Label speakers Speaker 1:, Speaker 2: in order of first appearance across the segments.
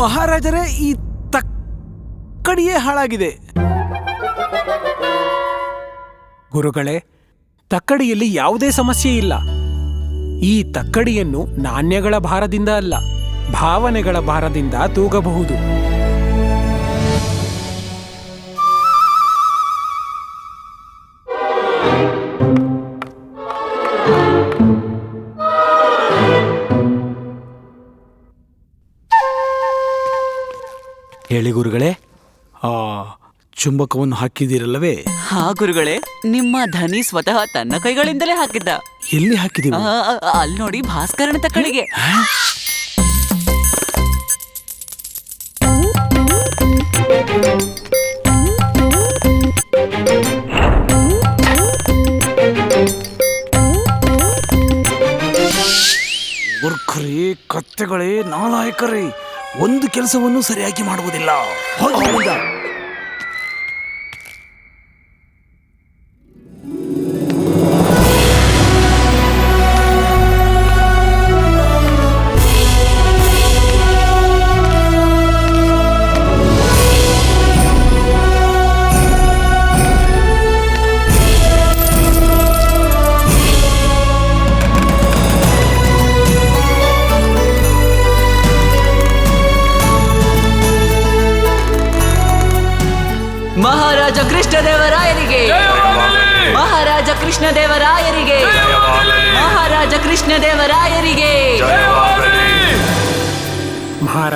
Speaker 1: ಮಹಾರಾಜರೇ, ಈ ತಕ್ಕಡಿಯೇ ಹಾಳಾಗಿದೆ. ಗುರುಗಳೇ, ತಕ್ಕಡಿಯಲ್ಲಿ ಯಾವುದೇ ಸಮಸ್ಯೆ ಇಲ್ಲ. ಈ ತಕ್ಕಡಿಯನ್ನು ನಾಣ್ಯಗಳ ಭಾರದಿಂದ ಅಲ್ಲ, ಭಾವನೆಗಳ ಭಾರದಿಂದ ತೂಗಬಹುದು.
Speaker 2: ಹೇಳಿ ಗುರುಗಳೇ ಆ ಚುಂಬಕವನ್ನು ಹಾಕಿದ್ದೀರಲ್ಲವೇ?
Speaker 3: ಹಾ ಗುರುಗಳೇ ನಿಮ್ಮ ಧನಿ ಸ್ವತಃ ತನ್ನ ಕೈಗಳಿಂದಲೇ ಹಾಕಿದ್ದ.
Speaker 2: ಎಲ್ಲಿ
Speaker 3: ಆ, ಅಲ್ಲಿ ನೋಡಿ ಭಾಸ್ಕರನ ತಕ್ಕಳಿಗೆ
Speaker 2: ಗುರ್ಖರಿ ಕತ್ತೆಗಳೇ ನಾಲಾಯಕರೇ ಒಂದು ಕೆಲಸವನ್ನು ಸರಿಯಾಗಿ ಮಾಡುವುದಿಲ್ಲ.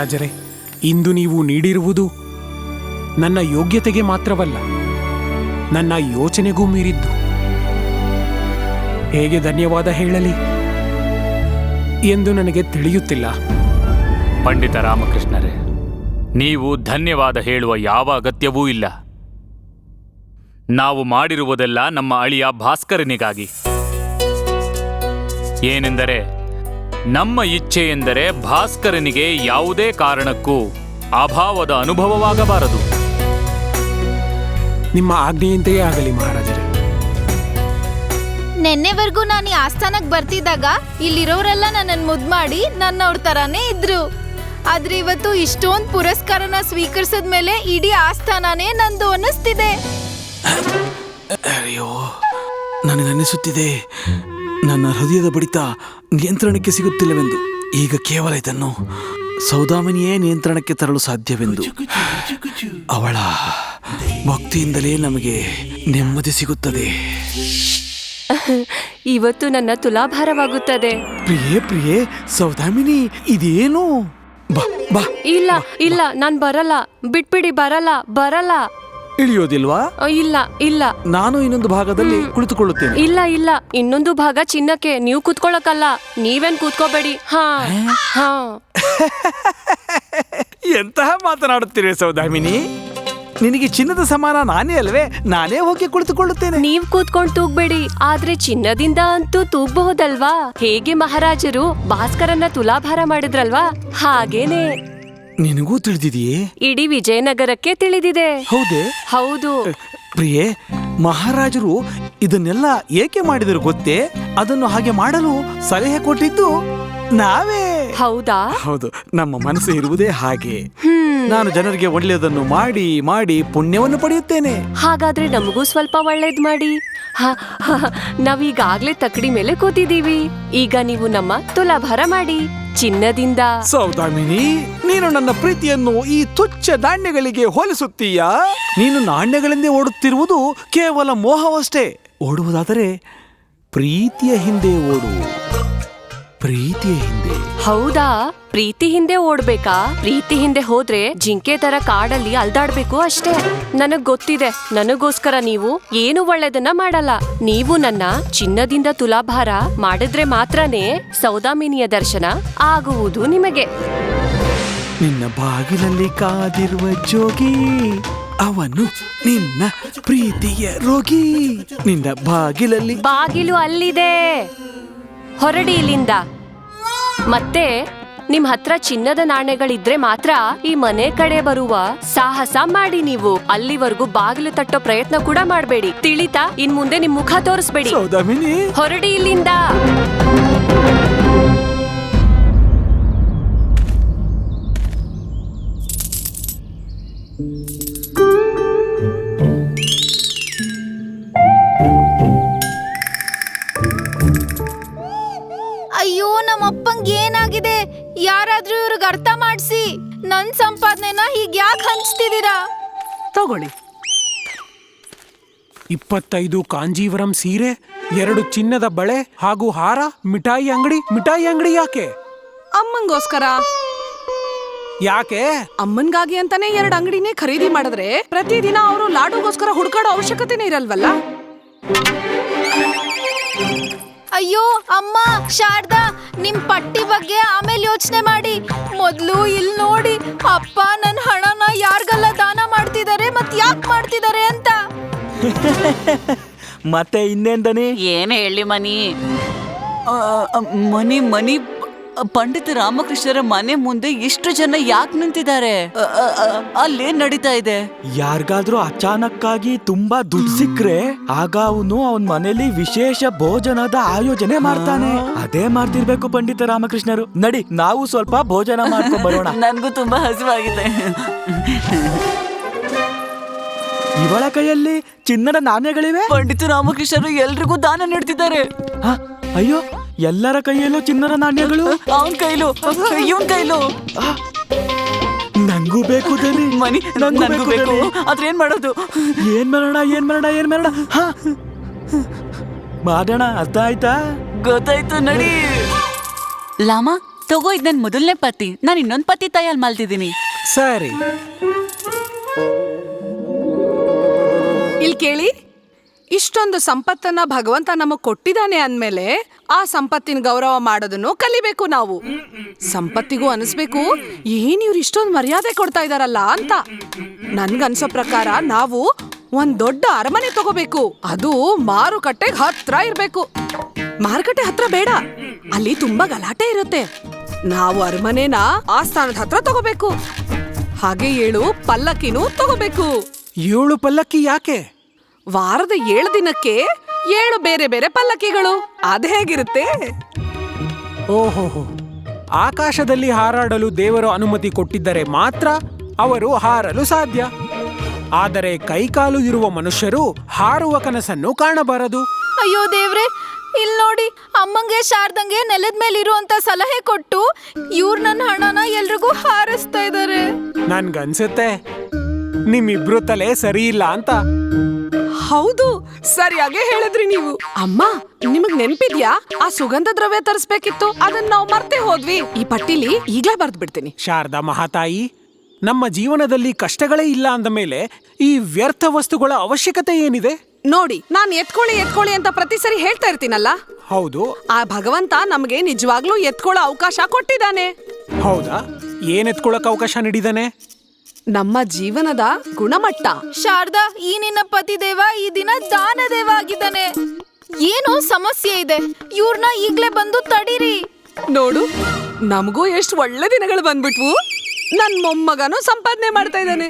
Speaker 1: ಮಹಾರಾಜರೇ, ಇಂದು ನೀವು ನೀಡಿರುವುದು ನನ್ನ ಯೋಗ್ಯತೆಗೆ ಮಾತ್ರವಲ್ಲ, ನನ್ನ ಯೋಚನೆಗೂ ಮೀರಿದ್ದು. ಹೇಗೆ ಧನ್ಯವಾದ ಹೇಳಲಿ ಎಂದು ನನಗೆ ತಿಳಿಯುತ್ತಿಲ್ಲ.
Speaker 4: ಪಂಡಿತ ರಾಮಕೃಷ್ಣರೇ, ನೀವು ಧನ್ಯವಾದ ಹೇಳುವ ಯಾವ ಅಗತ್ಯವೂ ಇಲ್ಲ. ನಾವು ಮಾಡಿರುವುದೆಲ್ಲ ನಮ್ಮ ಅಳಿಯ ಭಾಸ್ಕರನಿಗಾಗಿ. ಏನೆಂದರೆ ನಮ್ಮ ಇಚ್ಛೆ ಎಂದರೆ ಭಾಸ್ಕರನಿಗೆ ಯಾವುದೇ ಕಾರಣಕ್ಕೂ ಅಭಾವದ ಅನುಭವವಾಗಬಾರದು.
Speaker 1: ನಿಮ್ಮ ಆಜ್ಞೆಯಂತೆಯೇ ಆಗಲಿ ಮಹಾರಾಜರೇ.
Speaker 5: ನೆನ್ನೆವರೆಗೂ ನಾನು ಈ ಆಸ್ಥಾನಕ್ಕೆ ಬರ್ತಿದ್ದಾಗ ಇಲ್ಲಿರೋರೆಲ್ಲ ನನ್ನನ್ನು ಮುದ್ ಮಾಡಿ ನನ್ನವ್ರ ತರಾನೇ ಇದ್ರು. ಆದ್ರೆ ಇವತ್ತು ಇಷ್ಟೊಂದು ಪುರಸ್ಕಾರನ ಸ್ವೀಕರಿಸಿದ ಮೇಲೆ ಇಡೀ ಆಸ್ಥಾನನೇ ನಂದು ಅನ್ನಿಸ್ತಿದೆ.
Speaker 2: ಅಯ್ಯೋ ನನಗನ್ನಿಸುತ್ತಿದೆ ನನ್ನ ಹೃದಯದ ಬಡಿತ ನಿಯಂತ್ರಣಕ್ಕೆ ಸಿಗುತ್ತಿಲ್ಲವೆಂದು. ಈಗ ಕೇವಲ ಇದನ್ನು ಸೌದಾಮಿನಿಯೇ ನಿಯಂತ್ರಣಕ್ಕೆ ತರಲು ಸಾಧ್ಯವೆಂದು. ಅವಳ ಭಕ್ತಿಯಿಂದಲೇ ನಮಗೆ ನೆಮ್ಮದಿ ಸಿಗುತ್ತದೆ.
Speaker 6: ಇವತ್ತು ನನ್ನ ತುಲಾಭಾರವಾಗುತ್ತದೆ.
Speaker 2: ಪ್ರಿಯೇ ಪ್ರಿಯೇ ಸೌದಾಮಿನಿ ಇದೇನು? ಬಾ ಬಾ.
Speaker 6: ಇಲ್ಲ ಇಲ್ಲ ನಾನ್ ಬರಲ್ಲ. ಬಿಟ್ಬಿಡಿ ಬರಲ್ಲ ಬರಲ್ಲ.
Speaker 2: ಇಳಿಯೋದಿಲ್ವಾ?
Speaker 6: ಅ, ಇಲ್ಲ ಇಲ್ಲ.
Speaker 2: ನಾನು ಇನ್ನೊಂದು ಭಾಗದಲ್ಲಿ ಕುಳಿತುಕೊಳ್ಳುತ್ತೇನೆ.
Speaker 6: ಇಲ್ಲ ಇಲ್ಲ. ಇನ್ನೊಂದು ಭಾಗ ಚಿನ್ನಕ್ಕೆ. ನೀವು ಕೂತ್ಕೊಳ್ಳಕ್ಕಲ್ಲ. ನೀವೇನ್ ಕೂತ್ಕೋಬೇಡಿ. ಹಾ? ಹಾ.
Speaker 2: ಎಂತಹ ಮಾತನಾಡುತ್ತೀರಿ ಸೌದಾಮಿನಿ? ನಿನಗೆ ಚಿನ್ನದ ಸಮಾನ ನಾನೇ ಅಲ್ವೇ? ನಾನೇ ಹೋಗಿ ಕುಳಿತುಕೊಳ್ಳುತ್ತೇನೆ.
Speaker 6: ನೀವ್ ಕೂತ್ಕೊಂಡು ತೂಗ್ಬೇಡಿ. ಆದ್ರೆ ಚಿನ್ನದಿಂದ ಅಂತೂ ತೂಗ್ಬಹುದಲ್ವಾ? ಹೇಗೆ ಮಹಾರಾಜರು ಭಾಸ್ಕರನ್ನ ತುಲಾಭಾರ ಮಾಡಿದ್ರಲ್ವಾ? ಹಾಗೇನೆ.
Speaker 2: ನಿನಗೂ ತಿಳಿದಿದೆಯೇ?
Speaker 6: ಇಡೀ ವಿಜಯನಗರಕ್ಕೆ ತಿಳಿದಿದೆ.
Speaker 2: ಹೌದೇ?
Speaker 6: ಹೌದು.
Speaker 2: ಪ್ರಿಯೆ ಮಹಾರಾಜರು ಇದನ್ನೆಲ್ಲ ಏಕೆ ಮಾಡಿದರು ಗೊತ್ತೇ? ಅದನ್ನು ಹಾಗೆ ಮಾಡಲು ಸಲಹೆ ಕೊಟ್ಟಿದ್ದು ನಾವೇ.
Speaker 6: ಹೌದಾ?
Speaker 2: ಹೌದು ನಮ್ಮ ಮನಸ್ಸು ಇರುವುದೇ ಹಾಗೆ. ನಾನು ಜನರಿಗೆ ಒಳ್ಳೆಯದನ್ನು ಮಾಡಿ ಮಾಡಿ ಪುಣ್ಯವನ್ನು ಪಡೆಯುತ್ತೇನೆ.
Speaker 6: ಹಾಗಾದ್ರೆ ನಮಗೂ ಸ್ವಲ್ಪ ಒಳ್ಳೇದ್ ಮಾಡಿ. ಹ, ಹ, ಹ, ನಾವೀಗಾಗ್ಲೇ ತಕ್ಕಡಿ ಮೇಲೆ ಕೂತಿದ್ದೀವಿ. ಈಗ ನೀವು ನಮ್ಮ ತುಲಾಭಾರ ಮಾಡಿ. ಚಿನ್ನದಿಂದ.
Speaker 2: ಸೌದಾಮಿನಿ ನೀನು ನನ್ನ ಪ್ರೀತಿಯನ್ನು ಈ ತುಚ್ಛ ನಾಣ್ಯಗಳಿಗೆ ಹೋಲಿಸುತ್ತೀಯಾ? ನೀನು ನಾಣ್ಯಗಳಿಂದ ಓಡುತ್ತಿರುವುದು ಕೇವಲ ಮೋಹವಷ್ಟೇ. ಓಡುವುದಾದರೆ ಪ್ರೀತಿಯ ಹಿಂದೆ ಓಡು. ಪ್ರೀತಿಯ ಹಿಂದೆ.
Speaker 6: ಹೌದಾ? ಪ್ರೀತಿ ಹಿಂದೆ ಓಡ್ಬೇಕಾ? ಪ್ರೀತಿ ಹಿಂದೆ ಹೋದ್ರೆ ಜಿಂಕೆ ತರ ಕಾಡಲ್ಲಿ ಅಲ್ದಾಡ್ಬೇಕು ಅಷ್ಟೇ. ನನಗ್ ಗೊತ್ತಿದೆ. ನನಗೋಸ್ಕರ ನೀವು ಏನು ಒಳ್ಳೇದನ್ನ ಮಾಡಲ್ಲ. ನೀವು ನನ್ನ ಚಿನ್ನದಿಂದ ತುಲಾಭಾರ ಮಾಡಿದ್ರೆ ಮಾತ್ರನೇ ಸೌದಾಮಿನಿಯ ದರ್ಶನ ಆಗುವುದು ನಿಮಗೆ.
Speaker 2: ನಿನ್ನ ಬಾಗಿಲಲ್ಲಿ ಕಾದಿರುವ ಜೋಗಿ ಅವನು ನಿನ್ನ ಪ್ರೀತಿಯ ರೋಗಿ. ನಿನ್ನ ಬಾಗಿಲಲ್ಲಿ
Speaker 6: ಬಾಗಿಲು ಅಲ್ಲಿದೆ. ಹೊರಡಿ ಇಲ್ಲಿಂದ. ಮತ್ತೆ ನಿಮ್ ಹತ್ರ ಚಿನ್ನದ ನಾಣ್ಯಗಳಿದ್ರೆ ಮಾತ್ರ ಈ ಮನೆ ಕಡೆ ಬರುವ ಸಾಹಸ ಮಾಡಿ ನೀವು. ಅಲ್ಲಿವರೆಗೂ ಬಾಗಿಲು ತಟ್ಟೋ ಪ್ರಯತ್ನ ಕೂಡ ಮಾಡಬೇಡಿ. ತಿಳಿತಾ ಇನ್ ಮುಂದೆ ನಿಮ್ ಮುಖ ತೋರಿಸ್ಬೇಡಿ. ಹೊರಡಿ ಇಲ್ಲಿಂದ.
Speaker 5: ಇವ್ರಿಗೆ ಅರ್ಥ ಮಾಡ್ಸಿ. ನನ್ ಸಂಪಾದನೆನ ಹೀಗ್ ಯಾಕೆ ಹಂಚ್ತಿದ್ದೀರಾ
Speaker 7: ತಗೊಳ್ಳಿ.
Speaker 1: ಇಪ್ಪತ್ತೈದು ಕಾಂಜೀವರಂ ಸೀರೆ ಎರಡು ಚಿನ್ನದ ಬಳೆ ಹಾಗೂ ಹಾರ ಮಿಠಾಯಿ ಅಂಗಡಿ ಮಿಠಾಯಿ ಅಂಗಡಿ ಯಾಕೆ?
Speaker 7: ಅಮ್ಮಂಗೋಸ್ಕರ.
Speaker 1: ಯಾಕೆ?
Speaker 7: ಅಮ್ಮನ್ಗಾಗಿ ಅಂತಾನೆ ಎರಡು ಅಂಗಡಿನೇ ಖರೀದಿ ಮಾಡಿದ್ರೆ ಪ್ರತಿದಿನ ಅವರು ಲಾಡುಗೋಸ್ಕರ ಹುಡುಕಾಡೋ ಅವಶ್ಯಕತೆನೇ ಇರಲ್ವಲ್ಲ?
Speaker 5: ಅಯ್ಯೋ ಅಮ್ಮ ಶಾರದಾ ನಿಮ್ ಪಟ್ಟಿ ಬಗ್ಗೆ ಆಮೇಲೆ ಯೋಚನೆ ಮಾಡಿ. ಮೊದ್ಲು ಇಲ್ಲಿ ನೋಡಿ ಅಪ್ಪ ನನ್ನ ಹಣನ ಯಾರಿಗೆಲ್ಲ ದಾನ ಮಾಡ್ತಿದ್ದಾರೆ ಮತ್ ಯಾಕೆ ಮಾಡ್ತಿದ್ದಾರೆ ಅಂತ.
Speaker 2: ಮತ್ತೆ ಇನ್ನೇಂದನಿ
Speaker 3: ಏನ್ ಹೇಳಿ ಮನಿ? ಮನಿ ಮನಿ ಪಂಡಿತ ರಾಮಕೃಷ್ಣರ ಮನೆ ಮುಂದೆ ಇಷ್ಟು ಜನ ಯಾಕೆ ನಿಂತಿದ್ದಾರೆ? ಅಲ್ಲೇನ್ ನಡೀತಾ ಇದೆ?
Speaker 8: ಯಾರಿಗಾದ್ರೂ ಅಚಾನಕ್ಕಾಗಿ ತುಂಬಾ ದುಡ್ಡು ಸಿಕ್ಕ್ರೆ ಆಗ ಅವನು ಅವನ ಮನೇಲಿ ವಿಶೇಷ ಭೋಜನದ ಆಯೋಜನೆ ಮಾಡ್ತಾನೆ. ಅದೇ ಮಾಡ್ತಿರ್ಬೇಕು ಪಂಡಿತ ರಾಮಕೃಷ್ಣರು. ನಡಿ ನಾವು ಸ್ವಲ್ಪ ಭೋಜನ ಮಾಡ್ಕೊಂಡು ಬರೋಣ.
Speaker 3: ನನ್ಗೂ ತುಂಬಾ ಹಸಿವಾಗಿದೆ.
Speaker 8: ಇವಳ ಕೈಯಲ್ಲಿ ಚಿನ್ನದ ನಾಣ್ಯಗಳಿವೆ?
Speaker 3: ಪಂಡಿತ ರಾಮಕೃಷ್ಣರು ಎಲ್ರಿಗೂ ದಾನ ನೀಡ್ತಿದ್ದಾರೆ?
Speaker 8: ಅಯ್ಯೋ ಎಲ್ಲರ ಕೈಯಲ್ಲೂ ಚಿನ್ನದ ನಾಣ್ಯಗಳು?
Speaker 3: ಅವನ್ ಕೈಲು ಇವನ್ ಕೈಲು.
Speaker 8: ನಂಗೂ ಬೇಕು ದನಿ.
Speaker 3: ಮನಿ
Speaker 8: ನಂಗೂ ಬೇಕು.
Speaker 3: ಆದ್ರೆ ಏನ್ ಮಾಡೋದು?
Speaker 8: ಏನ್ ಮಾಡೋಣ ಏನ್ ಮಾಡೋಣ ಏನ್ ಮಾಡೋಣ? ಹ? ಮಾಡೋಣ ಅರ್ಥ ಆಯ್ತಾ?
Speaker 3: ಗೊತ್ತಾಯ್ತು ನಡಿ. ಲಾಮ ತಗೋ ಇದ್ ನನ್ ಮೊದಲನೇ ಪತಿ ನಾನು ಇನ್ನೊಂದ್ ಪತಿ ತಾಯಲ್ಲಿ ಮಾಡ್ತಿದ್ದೀನಿ
Speaker 1: ಸರಿ.
Speaker 7: ಇಲ್ಲಿ ಕೇಳಿ. ಇಷ್ಟೊಂದು ಸಂಪತ್ತನ್ನ ಭಗವಂತ ನಮಗ್ ಕೊಟ್ಟಿದ್ದಾನೆ ಅಂದ್ಮೇಲೆ ಆ ಸಂಪತ್ತಿನ ಗೌರವ ಮಾಡೋದನ್ನು ಕಲಿಬೇಕು ನಾವು. ಸಂಪತ್ತಿಗೂ ಅನಿಸ್ಬೇಕು, ಏನ್ ಇವ್ರು ಇಷ್ಟೊಂದು ಮರ್ಯಾದೆ ಕೊಡ್ತಾ ಇದಾರಲ್ಲ ಅಂತ. ನನ್ಗನ್ಸೋ ಪ್ರಕಾರ ನಾವು ಒಂದ್ ದೊಡ್ಡ ಅರಮನೆ ತಗೋಬೇಕು. ಅದು ಮಾರುಕಟ್ಟೆಗೆ ಹತ್ರ ಇರ್ಬೇಕು. ಮಾರುಕಟ್ಟೆ ಹತ್ರ ಬೇಡ, ಅಲ್ಲಿ ತುಂಬಾ ಗಲಾಟೆ ಇರುತ್ತೆ. ನಾವು ಅರಮನೆನ ಆಸ್ಥಾನದ ಹತ್ರ ತಗೋಬೇಕು. ಹಾಗೆ ಏಳು ಪಲ್ಲಕ್ಕಿನೂ ತಗೋಬೇಕು.
Speaker 1: ಏಳು ಪಲ್ಲಕ್ಕಿ ಯಾಕೆ?
Speaker 7: ವಾರದ ಏಳು ದಿನಕ್ಕೆ ಏಳು ಬೇರೆ ಬೇರೆ ಪಲ್ಲಕ್ಕಿಗಳು. ಅದ್ ಹೇಗಿರುತ್ತೆ?
Speaker 1: ಓಹೋ ಆಕಾಶದಲ್ಲಿ ಹಾರಾಡಲು ದೇವರು ಅನುಮತಿ ಕೊಟ್ಟಿದ್ದರೆ ಮಾತ್ರ ಅವರು ಹಾರಲು ಸಾಧ್ಯ. ಆದರೆ ಕೈಕಾಲು ಇರುವ ಮನುಷ್ಯರು ಹಾರುವ ಕನಸನ್ನು ಕಾಣಬಾರದು.
Speaker 5: ಅಯ್ಯೋ ದೇವ್ರೆ ಇಲ್ ನೋಡಿ ಅಮ್ಮಂಗೆ ಶಾರದಂಗೆ ನೆಲದ ಮೇಲೆ ಇರುವಂತ ಸಲಹೆ ಕೊಟ್ಟು ಇವ್ರ ನನ್ನ ಹಣನ ಎಲ್ರಿಗೂ ಹಾರಿಸ್ತಾ ಇದ್ದಾರೆ
Speaker 1: ನನ್ಗನ್ಸುತ್ತೆ. ನಿಮ್ಮಿಬ್ರು ತಲೆ ಸರಿ ಇಲ್ಲ ಅಂತ.
Speaker 7: ಹೌದು ಸರಿಯಾಗಿ ಹೇಳಿದ್ರಿ ನೀವು. ಅಮ್ಮ ನಿಮಗ್ ನೆನ್ಪಿದ್ಯಾ? ಆ ಸುಗಂಧ ದ್ರವ್ಯ ತರಿಸ್ಬೇಕಿತ್ತು ಅದನ್ನ ನಾವು ಮರ್ತೆ ಹೋದ್ವಿ. ಈ ಪಟ್ಟಿಲಿ ಈಗ್ಲೇ ಬರ್ದ್ ಬಿಡ್ತೀನಿ
Speaker 1: ಶಾರದಾ ಮಹಾತಾಯಿ ನಮ್ಮ ಜೀವನದಲ್ಲಿ ಕಷ್ಟಗಳೇ ಇಲ್ಲ ಅಂದ ಮೇಲೆ ಈ ವ್ಯರ್ಥ ವಸ್ತುಗಳ ಅವಶ್ಯಕತೆ ಏನಿದೆ?
Speaker 7: ನೋಡಿ ನಾನ್ ಎತ್ಕೊಳ್ಳಿ ಎತ್ಕೊಳ್ಳಿ ಅಂತ ಪ್ರತಿ ಸರಿ ಹೇಳ್ತಾ ಇರ್ತೀನಲ್ಲ?
Speaker 1: ಹೌದು.
Speaker 7: ಆ ಭಗವಂತ ನಮಗೆ ನಿಜವಾಗ್ಲೂ ಎತ್ಕೊಳ್ಳೋ ಅವಕಾಶ ಕೊಟ್ಟಿದ್ದಾನೆ.
Speaker 1: ಹೌದಾ? ಏನ್ ಎತ್ಕೊಳಕ್ ಅವಕಾಶ ನೀಡಿದಾನೆ
Speaker 7: ನಮ್ಮ ಜೀವನದ ಗುಣಮಟ್ಟ.
Speaker 5: ಶಾರದಾ ಈ ನಿನ್ನ ಪತಿದೇವ ಈ ದಿನ ದಾನ ದೇವ ಆಗಿದ್ದಾನೆ. ಏನೋ ಸಮಸ್ಯೆ ಇದೆ. ಇವ್ರನ್ನ ಈಗ್ಲೇ ಬಂದು ತಡೀರಿ.
Speaker 7: ನೋಡು ನಮಗೂ ಎಷ್ಟು ಒಳ್ಳೆ ದಿನಗಳು ಬಂದ್ಬಿಟ್ವು. ನನ್ ಮೊಮ್ಮಗನು ಸಂಪಾದನೆ ಮಾಡ್ತಾ ಇದ್ದಾನೆ.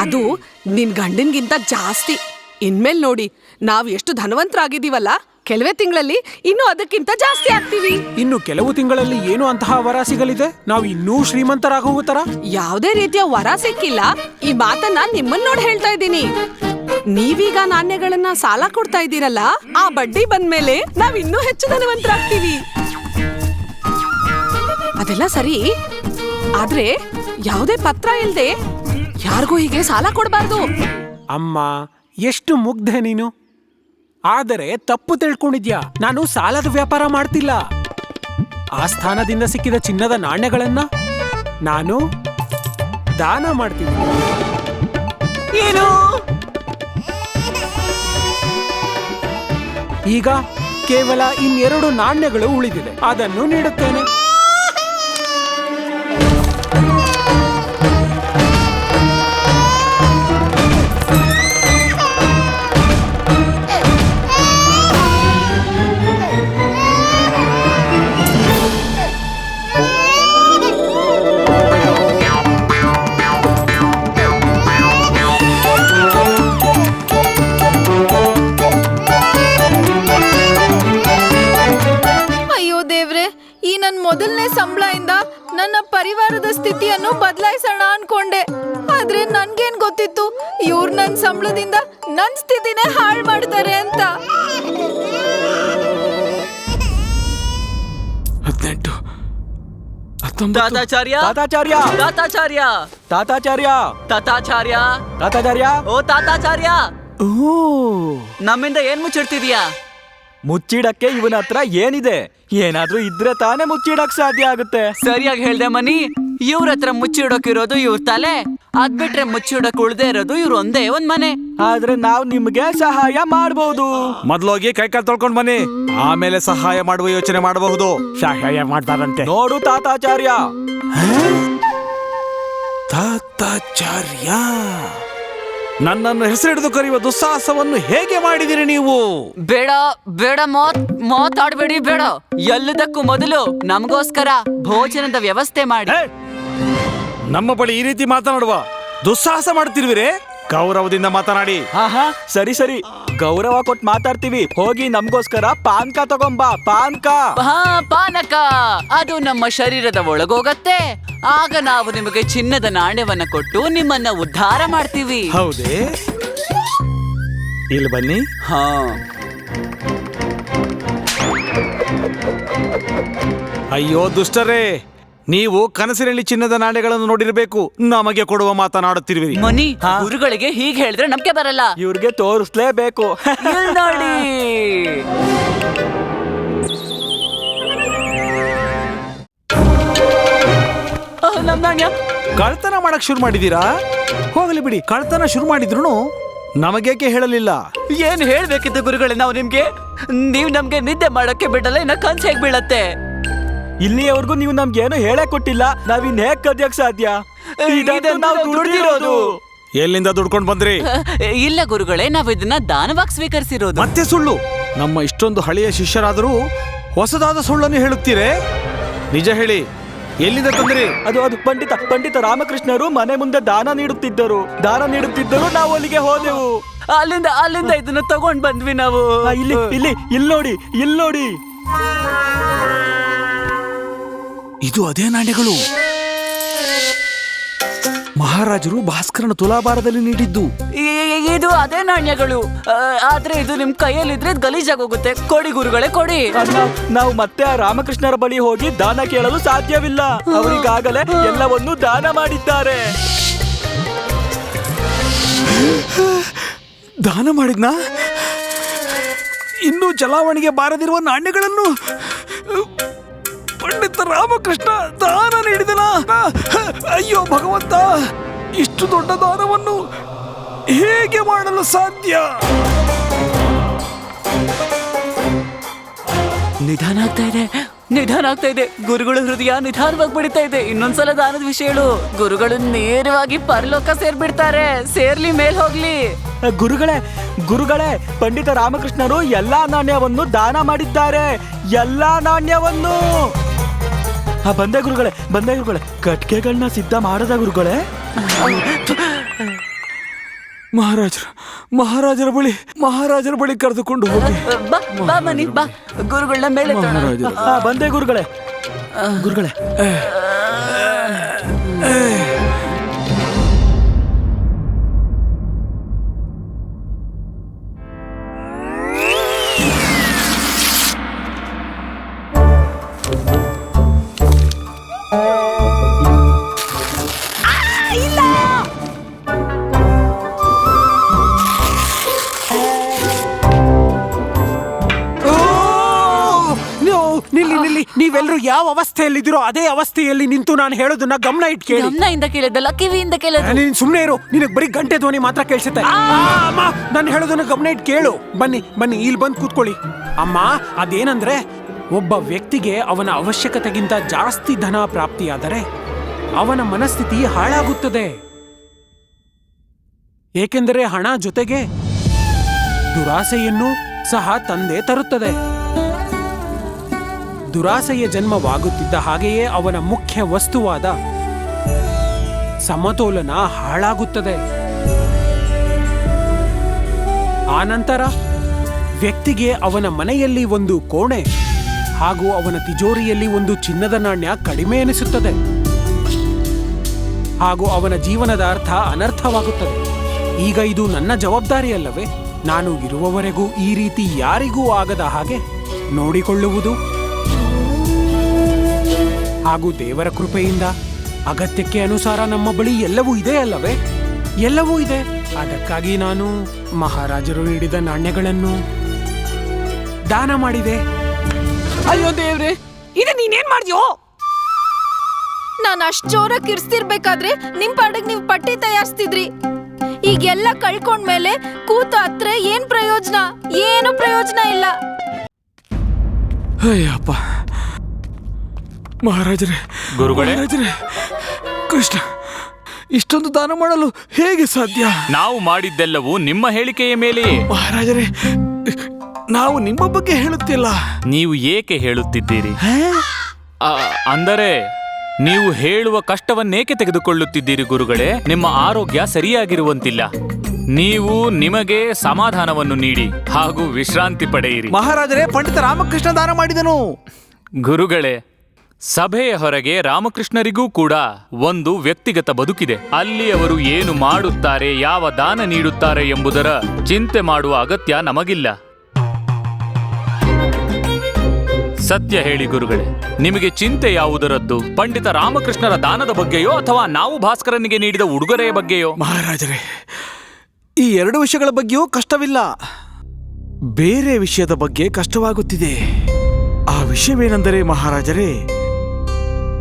Speaker 7: ಅದು ನಿನ್ ಗಂಡನ್ಗಿಂತ ಜಾಸ್ತಿ. ಇನ್ಮೇಲ್ ನೋಡಿ ನಾವ್ ಎಷ್ಟು ಧನವಂತರಾಗಿದ್ದೀವಲ್ಲ ಕೆಲವೇ ತಿಂಗಳಲ್ಲಿ ಇನ್ನು ಅದಕ್ಕಿಂತ ಜಾಸ್ತಿ ಆಗ್ತೀವಿ.
Speaker 1: ಇನ್ನು ಕೆಲವು ತಿಂಗಳಲ್ಲಿ ಏನು ಅಂತಹ ವರ ಸಿಗಲಿದೆ ನಾವು ಇನ್ನೂ ಶ್ರೀಮಂತರಾಗುವ ತರ
Speaker 7: ಯಾವುದೇ ರೀತಿಯ ವರ ಸಿಕ್ಕಿಲ್ಲ ಈ ಮಾತನ್ನ ನಿಮ್ಮನ್ನ ನೋಡಿ ಹೇಳ್ತಾ ಇದ್ದೀನಿ. ನೀವೀಗ ನಾಣ್ಯಗಳನ್ನ ಸಾಲ ಕೊಡ್ತಾ ಇದ್ದೀರಲ್ಲ ಆ ಬಡ್ಡಿ ಬಂದ್ಮೇಲೆ ನಾವ್ ಇನ್ನೂ ಹೆಚ್ಚು ಧನವಂತರಾಗ್ತೀವಿ. ಅದೆಲ್ಲ ಸರಿ ಆದ್ರೆ ಯಾವುದೇ ಪತ್ರ ಇಲ್ದೆ ಯಾರಿಗೂ ಹೀಗೆ ಸಾಲ ಕೊಡಬಾರ್ದು.
Speaker 1: ಅಮ್ಮ ಎಷ್ಟು ಮುಗ್ಧೆ ನೀನು? ಆದರೆ ತಪ್ಪು ತಿಳ್ಕೊಂಡಿದ್ಯಾ? ನಾನು ಸಾಲದ ವ್ಯಾಪಾರ ಮಾಡ್ತಿಲ್ಲ. ಆ ಸ್ಥಾನದಿಂದ ಸಿಕ್ಕಿದ ಚಿನ್ನದ ನಾಣ್ಯಗಳನ್ನ ನಾನು ದಾನ ಮಾಡ್ತೀನಿ. ಈಗ ಕೇವಲ ಇನ್ನೆರಡು ನಾಣ್ಯಗಳು ಉಳಿದಿದೆ. ಅದನ್ನು ನೀಡುತ್ತೇನೆ.
Speaker 3: ತಾತಾಚಾರ್ಯ?
Speaker 8: ತಾತಾಚಾರ್ಯ?
Speaker 3: ತಾತಾಚಾರ್ಯ?
Speaker 8: ತಾತಾಚಾರ್ಯ?
Speaker 3: ತಾತಾಚಾರ್ಯ?
Speaker 8: ತಾತಾಚಾರ್ಯ?
Speaker 3: ಓ ತಾತಾಚಾರ್ಯ!
Speaker 8: ಓ.
Speaker 3: ನಮ್ಮಿಂದ ಏನ್ ಮುಚ್ಚಿಡ್ತಿದ್ಯಾ?
Speaker 8: ಮುಚ್ಚಿಡಕ್ಕೆ ಇವನ ಹತ್ರ ಏನಿದೆ? ಏನಾದ್ರೂ ಇದ್ರೆ ತಾನೇ ಮುಚ್ಚಿಡಕ್ ಸಾಧ್ಯ ಆಗುತ್ತೆ.
Speaker 3: ಸರಿಯಾಗಿ ಹೇಳ್ದೆ ಮನಿ. ಇವ್ರ ಹತ್ರ ಮುಚ್ಚಿಡೋಕಿರೋದು ಇವ್ರ ತಲೆ. ಅದ್ ಬಿಟ್ರೆ ಮುಚ್ಚಿಡೋಕ್ ಉಳ್ದೇ ಇರೋದು ಇವ್ರ ಒಂದೇ ಒಂದ್ ಮನೆ.
Speaker 8: ಆದ್ರೆ ನಾವ್ ನಿಮ್ಗೆ ಸಹಾಯ ಮಾಡ್ಬೋದು.
Speaker 2: ಮೊದ್ಲೋಗಿ ಕೈಕಾಲು ತೊಳ್ಕೊಂಡ್ ಬನ್ನಿ. ಆಮೇಲೆ ಸಹಾಯ ಮಾಡುವ ಯೋಚನೆ ಮಾಡಬಹುದು. ಸಹಾಯ ಮಾಡ್ತಾರಂತೆ.
Speaker 8: ನೋಡು ತಾತಾಚಾರ್ಯ.
Speaker 2: ತಾತಾಚಾರ್ಯ. ನನ್ನನ್ನು ಹೆಸರಿಡಿದು ಕರೆಯುವ ದುಸ್ಸಾಹಸವನ್ನು ಹೇಗೆ ಮಾಡಿದಿರಿ ನೀವು?
Speaker 3: ಬೇಡ ಬೇಡ ಮಾತ್ ಮಾತಾಡ್ಬೇಡಿ ಬೇಡ. ಎಲ್ಲದಕ್ಕೂ ಮೊದಲು ನಮಗೋಸ್ಕರ ಭೋಜನದ ವ್ಯವಸ್ಥೆ ಮಾಡಿ!
Speaker 2: ನಮ್ಮ ಬಳಿ ಈ ರೀತಿ ಮಾತನಾಡುವ ದುಸ್ಸಾಹಸ ಮಾಡ್ತಿರ್ವಿರೇ ಗೌರವದಿಂದ ಮಾತನಾಡಿ.
Speaker 8: ಹಾ ಹಾ ಸರಿ ಸರಿ. ಗೌರವ ಕೊಟ್ಟು ಮಾತಾಡ್ತೀವಿ. ಹೋಗಿ ನಮ್ಗೋಸ್ಕರ ಪಾನ್ಕ ತಗೊಂಬಾ. ಪಾನ್ಕ.
Speaker 3: ಹಾ ಪಾನಕ. ಅದು ನಮ್ಮ ಶರೀರದ ಒಳಗೋಗತ್ತೆ. ಆಗ ನಾವು ನಿಮಗೆ ಚಿನ್ನದ ನಾಣ್ಯವನ್ನ ಕೊಟ್ಟು ನಿಮ್ಮನ್ನ ಉದ್ಧಾರ ಮಾಡ್ತೀವಿ.
Speaker 2: ಹೌದೇ? ಇಲ್ಲಿ ಬನ್ನಿ.
Speaker 3: ಹಾ.
Speaker 2: ಅಯ್ಯೋ ದುಷ್ಟರೇ. ನೀವು ಕನಸಿನಲ್ಲಿ ಚಿನ್ನದ ನಾಣ್ಯಗಳನ್ನು ನೋಡಿರಬೇಕು. ನಮಗೆ ಕೊಡುವ ಮಾತನಾಡುತ್ತಿರುವಿರಿ.
Speaker 3: ಮನಿ ಗುರುಗಳಿಗೆ ಹೀಗೆ ಹೇಳಿದ್ರೆ ನಮ್ಗೆ ಬರಲ್ಲ.
Speaker 8: ಇವ್ರಿಗೆ ತೋರಿಸ್ಲೇಬೇಕು.
Speaker 3: ನೋಡಿ. ಆ, ನಮ್ ನಾಣ್ಯ.
Speaker 2: ಕಳ್ತನ ಮಾಡಕ್ ಶುರು ಮಾಡಿದೀರಾ? ಹೋಗಲಿ ಬಿಡಿ ಕಳ್ತನ ಶುರು ಮಾಡಿದ್ರು ನಮಗೇಕೆ ಹೇಳಲಿಲ್ಲ?
Speaker 3: ಏನ್ ಹೇಳ್ಬೇಕಿತ್ತು ಗುರುಗಳೇ ನಾವು ನಿಮ್ಗೆ? ನೀವ್ ನಮ್ಗೆ ನಿದ್ದೆ ಮಾಡಕ್ಕೆ ಬಿಡಲ್ಲ ಇನ್ನ ಕನ್ಸ್ ಹೇಗ್ ಬೀಳತ್ತೆ?
Speaker 8: ಇಲ್ಲಿಯವರೆಗೂ ನೀವು ನಮ್ಗೇನು ಹೇಳಕ್ ಕೊಟ್ಟಿಲ್ಲ. ನಾವಿನ್ ಹೇಗ್ ಕದಿಯಕ್ ಸಾಧ್ಯ? ನಾವು
Speaker 3: ನಾವು
Speaker 8: ದುಡ್ದಿರೋದು.
Speaker 2: ಎಲ್ಲಿಂದ ದುಡ್ಕೊಂಡು ಬಂದ್ರಿ?
Speaker 3: ಇಲ್ಲ ಗುರುಗಳೇ ನಾವು ಇದನ್ನ ದಾನವಾಗಿ ಸ್ವೀಕರಿಸಿರೋದು.
Speaker 2: ಮತ್ತೆ ಸುಳ್ಳು. ನಮ್ಮ ಇಷ್ಟೊಂದು ಹಳೆಯ ಶಿಷ್ಯರಾದರೂ ಹೊಸದಾದ ಸುಳ್ಳನ್ನು ಹೇಳುತ್ತೀರೇ? ನಿಜ ಹೇಳಿ ಎಲ್ಲಿಂದ ತಂದ್ರಿ?
Speaker 8: ಅದು ಅದು ಪಂಡಿತ ಪಂಡಿತ ರಾಮಕೃಷ್ಣರು ಮನೆ ಮುಂದೆ ದಾನ ನೀಡುತ್ತಿದ್ದರು. ದಾನ ನೀಡುತ್ತಿದ್ದರು ನಾವು ಅಲ್ಲಿಗೆ ಹೋದೆವು.
Speaker 3: ಅಲ್ಲಿಂದ ಅಲ್ಲಿಂದ ಇದನ್ನ ತಗೊಂಡ್ ಬಂದ್ವಿ ನಾವು.
Speaker 8: ಇಲ್ಲಿ ಇಲ್ಲಿ ಇಲ್ಲಿ ನೋಡಿ ಇಲ್ಲಿ ನೋಡಿ.
Speaker 2: ಇದು ಅದೇ ನಾಣ್ಯಗಳು. ಮಹಾರಾಜರು ಭಾಸ್ಕರನ ತುಲಾಭಾರದಲ್ಲಿ ನೀಡಿದ್ದು.
Speaker 3: ಇದು ಅದೇ ನಾಣ್ಯಗಳು. ಆ, ಆದ್ರೆ ಇದು ನಿಮ್ ಕೈಯಲ್ಲಿದ್ರೆ ಗಲೀಜಾಗೋಗುತ್ತೆ. ಕೊಡಿ ಗುರುಗಳೇ ಕೊಡಿ.
Speaker 8: ನಾವು ಮತ್ತೆ ಆ ರಾಮಕೃಷ್ಣರ ಬಳಿ ಹೋಗಿ ದಾನ ಕೇಳಲು ಸಾಧ್ಯವಿಲ್ಲ. ಅವರಿಗಾಗಲೇ ಎಲ್ಲವನ್ನೂ ದಾನ ಮಾಡಿದ್ದಾರೆ.
Speaker 2: ದಾನ ಮಾಡಿದ್ನಾ? ಇನ್ನೂ ಚಲಾವಣೆಗೆ ಬಾರದಿರುವ ನಾಣ್ಯಗಳನ್ನು? ಪಂಡಿತ ರಾಮಕೃಷ್ಣ ದಾನ ನೀಡಿದನ? ಅಯ್ಯೋ ಭಗವಂತ ಇಷ್ಟು ದೊಡ್ಡ ದಾನವನ್ನು ಹೇಗೆ ಮಾಡಲು ಸಾಧ್ಯ?
Speaker 3: ನಿಧಾನ ಆಗ್ತಾ ಇದೆ ನಿಧಾನ ಆಗ್ತಾ ಇದೆ. ಗುರುಗಳ ಹೃದಯ ನಿಧಾನವಾಗಿ ಬಡಿತಾ ಇದೆ. ಇನ್ನೊಂದ್ಸಲ ದಾನದ ವಿಷಯ ಹೇಳು. ಗುರುಗಳು ನೇರವಾಗಿ ಪರಲೋಕ ಸೇರ್ಬಿಡ್ತಾರೆ. ಸೇರ್ಲಿ ಮೇಲ್ ಹೋಗ್ಲಿ.
Speaker 8: ಗುರುಗಳೇ ಗುರುಗಳೇ ಪಂಡಿತ ರಾಮಕೃಷ್ಣರು ಎಲ್ಲಾ ನಾಣ್ಯವನ್ನು ದಾನ ಮಾಡಿದ್ದಾರೆ. ಎಲ್ಲಾ ನಾಣ್ಯವನ್ನು. ಆ, ಬಂದೆ ಗುರುಗಳೇ ಬಂದೆ ಗುರುಗಳೇ ಕಟ್ಕೆಗಳನ್ನ ಸಿದ್ಧ ಮಾಡದ ಗುರುಗಳೇ?
Speaker 2: ಮಹಾರಾಜರು ಮಹಾರಾಜರ ಬಳಿ ಮಹಾರಾಜರ ಬಳಿ ಕರೆದುಕೊಂಡು ಹೋಗಿ.
Speaker 3: ಬಾ ಬಾ ಮನಿ ಬಾ. ಗುರುಗಳನ್ನ ಮೇಲೆ
Speaker 8: ಆ, ಬಂದೆ ಗುರುಗಳೇ ಗುರುಗಳೇ!
Speaker 1: ನಿಲ್ಲಿ ನಿಲ್ಲಿ. ನೀವೆಲ್ಲರೂ ಯಾವ ಅವಸ್ಥೆಯಲ್ಲಿದ್ದೀರೋ ಅದೇ ಅವಸ್ಥೆಯಲ್ಲಿ ನಿಂತು ನಾನು ಹೇಳೋದನ್ನ ಗಮನ ಇಟ್ ಕೇಳಿ.
Speaker 3: ಗಮನದಿಂದ ಕೇಳಿದ್ದಲ್ಲ ಕಿವಿಯಿಂದ ಕೇಳಿದ್ದು
Speaker 1: ನೀನ್ ಸುಮ್ನೆ ಇರು. ನಿನಗೆ ಬರೀ ಗಂಟೆ ಧ್ವನಿ ಮಾತ್ರ ಕೇಳಿಸುತ್ತೆ. ಅಮ್ಮ ನಾನು ಹೇಳೋದನ್ನ ಗಮನ ಇಟ್ ಕೇಳು. ಬನ್ನಿ ಬನ್ನಿ ಇಲ್ಲಿ ಬಂದು ಕೂತ್ಕೊಳ್ಳಿ. ಅಮ್ಮ ಅದೇನಂದ್ರೆ ಒಬ್ಬ ವ್ಯಕ್ತಿಗೆ ಅವನ ಅವಶ್ಯಕತೆಗಿಂತ ಜಾಸ್ತಿ ಧನ ಪ್ರಾಪ್ತಿಯಾದರೆ ಅವನ ಮನಸ್ಥಿತಿ ಹಾಳಾಗುತ್ತದೆ. ಏಕೆಂದರೆ ಹಣ ಜೊತೆಗೆ ದುರಾಸೆಯನ್ನು ಸಹ ತಂದೆ ತರುತ್ತದೆ. ದುರಾಸೆಯ ಜನ್ಮವಾಗುತ್ತಿದ್ದ ಹಾಗೆಯೇ ಅವನ ಮುಖ್ಯ ವಸ್ತುವಾದ ಸಮತೋಲನ ಹಾಳಾಗುತ್ತದೆ. ಆನಂತರ ವ್ಯಕ್ತಿಗೆ ಅವನ ಮನೆಯಲ್ಲಿ ಒಂದು ಕೋಣೆ ಹಾಗೂ ಅವನ ತಿಜೋರಿಯಲ್ಲಿ ಒಂದು ಚಿನ್ನದ ನಾಣ್ಯ ಕಡಿಮೆ ಎನಿಸುತ್ತದೆ. ಹಾಗೂ ಅವನ ಜೀವನದ ಅರ್ಥ ಅನರ್ಥವಾಗುತ್ತದೆ. ಈಗ ಇದು ನನ್ನ ಜವಾಬ್ದಾರಿಯಲ್ಲವೇ? ನಾನು ಇರುವವರೆಗೂ ಈ ರೀತಿ ಯಾರಿಗೂ ಆಗದ ಹಾಗೆ ನೋಡಿಕೊಳ್ಳುವುದು. ಹಾಗೂ ದೇವರ ಕೃಪೆಯಿಂದ ಅಗತ್ಯಕ್ಕೆ ಅನುಸಾರ ನಮ್ಮ ಬಳಿ ಎಲ್ಲವೂ ಇದೆ ಅಲ್ಲವೇ? ಎಲ್ಲವೂ ಇದೆ. ಅದಕ್ಕಾಗಿ ನಾನು ಮಹಾರಾಜರು ನೀಡಿದ ನಾಣ್ಯಗಳನ್ನು ದಾನ ಮಾಡಿದೆ.
Speaker 7: ಅಯ್ಯೋ ದೇವ್ರೆ ಇದು ನೀನೇನ್ ಮಾಡಿದ್ಯೋ
Speaker 5: ನಾನು ಅಷ್ಟ್ ಜೋರ ಕಿರ್ಸ್ತಿರ್ಬೇಕಾದ್ರೆ ನಿಮ್ ಪಾಡಿಗೆ ನೀವು ಪಟ್ಟಿ ತಯಾರಿಸ್ತಿದ್ರಿ. ಈಗೆಲ್ಲ ಕಳ್ಕೊಂಡ್ಮೇಲೆ ಕೂತು ಹತ್ರ ಏನ್ ಪ್ರಯೋಜನ? ಏನು ಪ್ರಯೋಜನ ಇಲ್ಲ.
Speaker 2: ಅಯ್ಯಪ್ಪ. ಮಹಾರಾಜರೇ
Speaker 4: ಗುರುಗಳೇ.
Speaker 2: ಮಹಾರಾಜರೇ ಕೃಷ್ಣ ಇಷ್ಟೊಂದು ದಾನ ಮಾಡಲು ಹೇಗೆ ಸಾಧ್ಯ?
Speaker 4: ನಾವು ಮಾಡಿದ್ದೆಲ್ಲವೂ ನಿಮ್ಮ ಹೇಳಿಕೆಯ ಮೇಲೆಯೇ.
Speaker 2: ಮಹಾರಾಜರೇ ನಾವು ನಿಮ್ಮ ಬಗ್ಗೆ ಹೇಳುತ್ತಿಲ್ಲ.
Speaker 4: ನೀವು ಏಕೆ ಹೇಳುತ್ತಿದ್ದೀರಿ? ಆ, ಅಂದರೆ ನೀವು ಹೇಳುವ ಕಷ್ಟವನ್ನೇಕೆ ತೆಗೆದುಕೊಳ್ಳುತ್ತಿದ್ದೀರಿ ಗುರುಗಳೇ? ನಿಮ್ಮ ಆರೋಗ್ಯ ಸರಿಯಾಗಿರುವಂತಿಲ್ಲ. ನೀವು ನಿಮಗೆ ಸಮಾಧಾನವನ್ನು ನೀಡಿ ಹಾಗೂ ವಿಶ್ರಾಂತಿ ಪಡೆಯಿರಿ.
Speaker 2: ಮಹಾರಾಜರೇ ಪಂಡಿತ ರಾಮಕೃಷ್ಣ ದಾನ ಮಾಡಿದನು.
Speaker 4: ಗುರುಗಳೇ ಸಭೆಯ ಹೊರಗೆ ರಾಮಕೃಷ್ಣರಿಗೂ ಕೂಡ ಒಂದು ವ್ಯಕ್ತಿಗತ ಬದುಕಿದೆ. ಅಲ್ಲಿ ಅವರು ಏನು ಮಾಡುತ್ತಾರೆ, ಯಾವ ದಾನ ನೀಡುತ್ತಾರೆ ಎಂಬುದರ ಚಿಂತೆ ಮಾಡುವ ಅಗತ್ಯ ನಮಗಿಲ್ಲ. ಸತ್ಯ ಹೇಳಿ ಗುರುಗಳೇ, ನಿಮಗೆ ಚಿಂತೆ ಯಾವುದರದ್ದು? ಪಂಡಿತ ರಾಮಕೃಷ್ಣರ ದಾನದ ಬಗ್ಗೆಯೋ ಅಥವಾ ನಾವು ಭಾಸ್ಕರನಿಗೆ ನೀಡಿದ ಉಡುಗೊರೆಯ ಬಗ್ಗೆಯೋ?
Speaker 2: ಮಹಾರಾಜರೇ, ಈ ಎರಡು ವಿಷಯಗಳ ಬಗ್ಗೆಯೂ ಕಷ್ಟವಿಲ್ಲ. ಬೇರೆ ವಿಷಯದ ಬಗ್ಗೆ ಕಷ್ಟವಾಗುತ್ತಿದೆ. ಆ ವಿಷಯವೇನೆಂದರೆ ಮಹಾರಾಜರೇ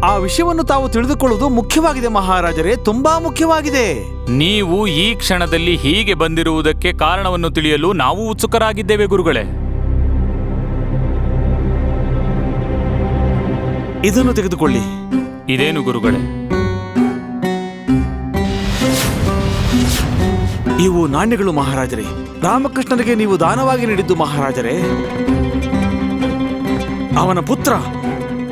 Speaker 2: ಆ ವಿಷಯವನ್ನು ತಾವು ತಿಳಿದುಕೊಳ್ಳುವುದು ಮುಖ್ಯವಾಗಿದೆ ಮಹಾರಾಜರೇ. ತುಂಬಾ ಮುಖ್ಯವಾಗಿದೆ.
Speaker 4: ನೀವು ಈ ಕ್ಷಣದಲ್ಲಿ ಹೀಗೆ ಬಂದಿರುವುದಕ್ಕೆ ಕಾರಣವನ್ನು ತಿಳಿಯಲು ನಾವು ಉತ್ಸುಕರಾಗಿದ್ದೇವೆ ಗುರುಗಳೇ.
Speaker 2: ಇದನ್ನು ತೆಗೆದುಕೊಳ್ಳಿ.
Speaker 4: ಇದೇನು ಗುರುಗಳೇ?
Speaker 2: ಇವು ನಾಣ್ಯಗಳು ಮಹಾರಾಜರೇ. ರಾಮಕೃಷ್ಣನಿಗೆ ನೀವು ದಾನವಾಗಿ ನೀಡಿದ್ದು ಮಹಾರಾಜರೇ. ಅವನ ಪುತ್ರ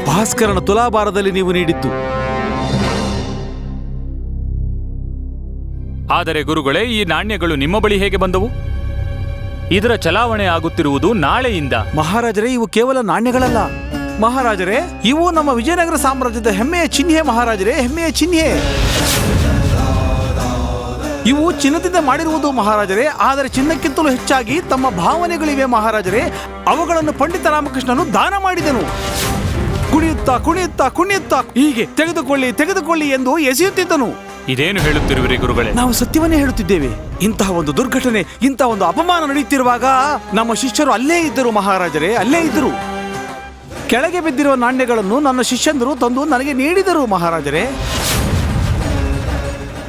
Speaker 2: ಭಾಸ್ಕರನ ತುಲಾಭಾರದಲ್ಲಿ ನೀವು ನೀಡಿದ್ದು.
Speaker 4: ಆದರೆ ಗುರುಗಳೇ ಈ ನಾಣ್ಯಗಳು ನಿಮ್ಮ ಬಳಿ ಹೇಗೆ ಬಂದವು? ಇದರ ಚಲಾವಣೆ ಆಗುತ್ತಿರುವುದು ನಾಳೆಯಿಂದ.
Speaker 2: ಮಹಾರಾಜರೇ ಇವು ಕೇವಲ ನಾಣ್ಯಗಳಲ್ಲ. ಮಹಾರಾಜರೇ ಇವು ನಮ್ಮ ವಿಜಯನಗರ ಸಾಮ್ರಾಜ್ಯದ ಹೆಮ್ಮೆಯ ಚಿಹ್ನೆ ಮಹಾರಾಜರೇ ಹೆಮ್ಮೆಯ ಚಿಹ್ನೆ. ಇವು ಚಿನ್ನದಿಂದ ಮಾಡಿರುವುದು ಮಹಾರಾಜರೇ ಆದರೆ ಚಿನ್ನಕ್ಕಿಂತಲೂ ಹೆಚ್ಚಾಗಿ ತಮ್ಮ ಭಾವನೆಗಳಿವೆ ಮಹಾರಾಜರೇ. ಅವುಗಳನ್ನು ಪಂಡಿತ ರಾಮಕೃಷ್ಣನು ದಾನ ಮಾಡಿದನು. ಕುಣಿಯುತ್ತಾ ಕುಣಿಯುತ್ತಾ ಕುಣಿಯುತ್ತಾ. ಹೀಗೆ ತೆಗೆದುಕೊಳ್ಳಿ ತೆಗೆದುಕೊಳ್ಳಿ ಎಂದು ಎಸೆಯುತ್ತಿದ್ದನು.
Speaker 4: ಇದೇನು ಹೇಳುತ್ತಿರುವಿರಿ ಗುರುಗಳೇ?
Speaker 2: ನಾವು ಸತ್ಯವನ್ನೇ ಹೇಳುತ್ತಿದ್ದೇವೆ. ಇಂತಹ ಒಂದು ದುರ್ಘಟನೆ ಇಂತಹ ಒಂದು ಅಪಮಾನ ನಡೆಯುತ್ತಿರುವಾಗ ನಮ್ಮ ಶಿಷ್ಯರು ಅಲ್ಲೇ ಇದ್ದರು ಮಹಾರಾಜರೇ ಅಲ್ಲೇ ಇದ್ದರು. ಕೆಳಗೆ ಬಿದ್ದಿರುವ ನಾಣ್ಯಗಳನ್ನು ನನ್ನ ಶಿಷ್ಯಂದರು ತಂದು ನನಗೆ ನೀಡಿದರು ಮಹಾರಾಜರೇ.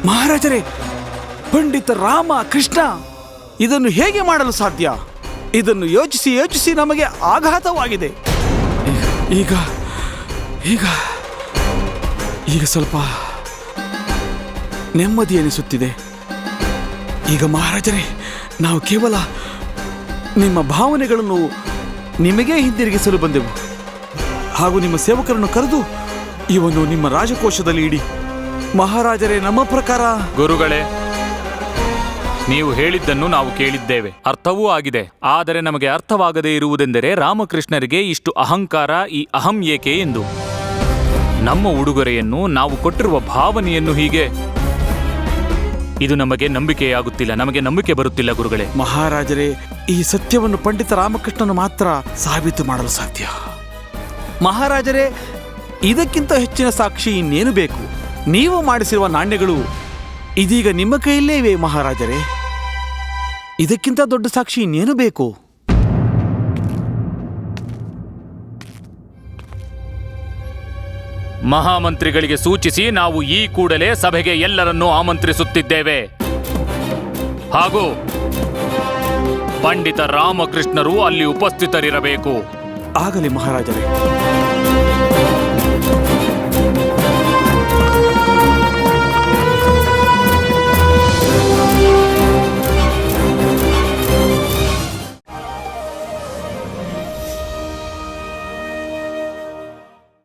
Speaker 2: ಮಹಾರಾಜರೇ ಪಂಡಿತ ರಾಮ ಕೃಷ್ಣ ಇದನ್ನು ಹೇಗೆ ಮಾಡಲು ಸಾಧ್ಯ? ಇದನ್ನು ಯೋಚಿಸಿ ಯೋಚಿಸಿ ನಮಗೆ ಆಘಾತವಾಗಿದೆ. ಈಗ ಈಗ ಈಗ ಸ್ವಲ್ಪ ನೆಮ್ಮದಿ ಎನಿಸುತ್ತಿದೆ. ಈಗ ಮಹಾರಾಜರೇ, ನಾವು ಕೇವಲ ನಿಮ್ಮ ಭಾವನೆಗಳನ್ನು ನಿಮಗೇ ಹಿಂದಿರುಗಿಸಲು ಬಂದೆವು. ಹಾಗೂ ನಿಮ್ಮ ಸೇವಕರನ್ನು ಕರೆದು ಇವನು ನಿಮ್ಮ ರಾಜಕೋಶದಲ್ಲಿ ಇಡಿ. ಮಹಾರಾಜರೇ, ನಮ್ಮ ಪ್ರಕಾರ
Speaker 4: ಗುರುಗಳೇ, ನೀವು ಹೇಳಿದ್ದನ್ನು ನಾವು ಕೇಳಿದ್ದೇವೆ. ಅರ್ಥವೂ ಆಗಿದೆ. ಆದರೆ ನಮಗೆ ಅರ್ಥವಾಗದೇ ಇರುವುದೆಂದರೆ ರಾಮಕೃಷ್ಣರಿಗೆ ಇಷ್ಟು ಅಹಂಕಾರ ಈ ಅಹಂ ಏಕೆ ಎಂದು. ನಮ್ಮ ಉಡುಗೊರೆಯನ್ನು ನಾವು ಕೊಟ್ಟಿರುವ ಭಾವನೆಯನ್ನು ಹೀಗೆ. ಇದು ನಮಗೆ ನಂಬಿಕೆಯಾಗುತ್ತಿಲ್ಲ, ನಮಗೆ ನಂಬಿಕೆ ಬರುತ್ತಿಲ್ಲ ಗುರುಗಳೇ.
Speaker 2: ಮಹಾರಾಜರೇ, ಈ ಸತ್ಯವನ್ನು ಪಂಡಿತ ರಾಮಕೃಷ್ಣನು ಮಾತ್ರ ಸಾಬೀತು ಮಾಡಲು ಸಾಧ್ಯ. ಮಹಾರಾಜರೇ, ಇದಕ್ಕಿಂತ ಹೆಚ್ಚಿನ ಸಾಕ್ಷಿ ಇನ್ನೇನು ಬೇಕು? ನೀವು ಮಾಡಿಸಿರುವ ನಾಣ್ಯಗಳು ಇದೀಗ ನಿಮ್ಮ ಕೈಯಲ್ಲೇ ಇವೆ ಮಹಾರಾಜರೇ. ಇದಕ್ಕಿಂತ ದೊಡ್ಡ ಸಾಕ್ಷಿ ಇನ್ನೇನು ಬೇಕು?
Speaker 4: ಮಹಾಮಂತ್ರಿಗಳಿಗೆ ಸೂಚಿಸಿ ನಾವು ಈ ಕೂಡಲೇ ಸಭೆಗೆ ಎಲ್ಲರನ್ನೂ ಆಮಂತ್ರಿಸುತ್ತಿದ್ದೇವೆ. ಹಾಗೂ ಪಂಡಿತ ರಾಮಕೃಷ್ಣರು ಅಲ್ಲಿ ಉಪಸ್ಥಿತರಿರಬೇಕು.
Speaker 2: ಆಗಲಿ ಮಹಾರಾಜರೇ.